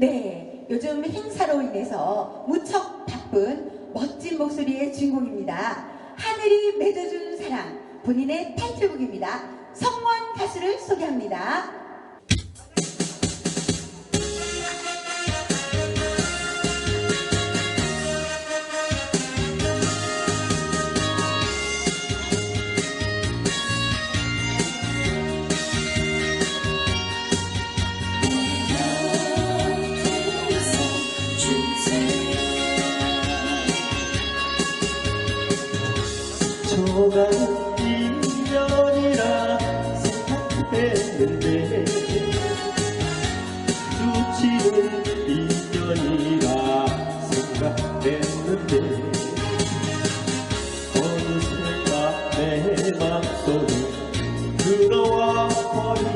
네, 요즘 행사로 인해서 무척 바쁜 멋진 목소리의 주인공입니다. 하늘이 맺어준 사랑, 본인의 타이틀곡입니다. 성원 가수를 소개합니다. 맘속에 들어와 버린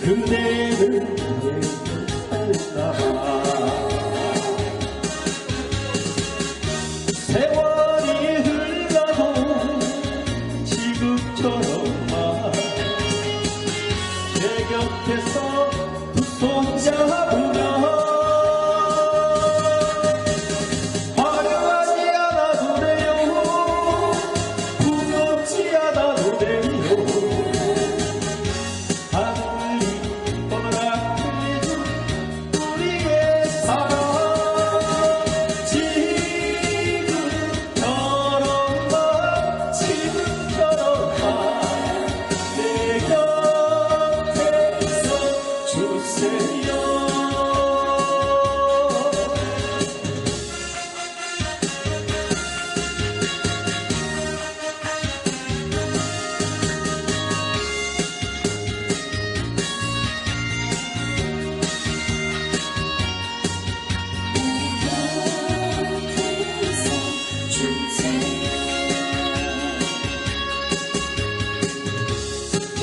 그대는 왜 살까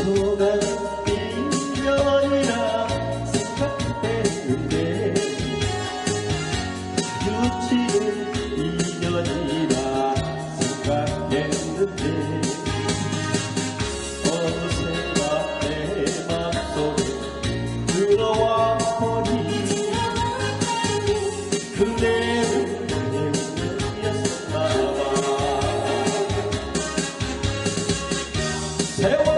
소중한 인연이라 생각했는데 유치는 인연이라 생각했는데 어느새가 내 맘속에 들어와 보니 그대는 인연이었었나 봐.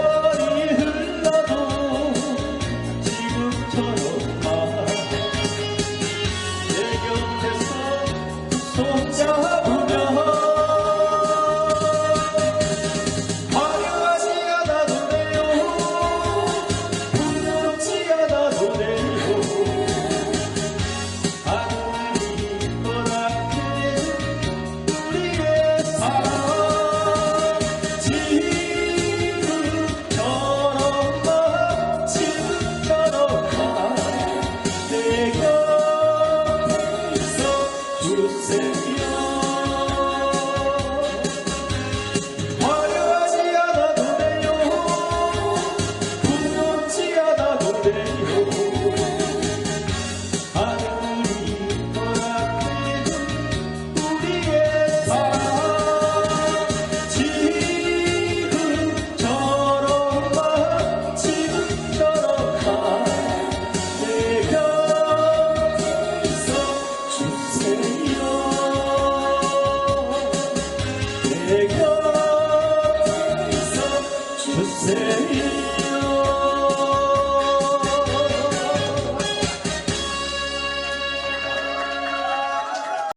você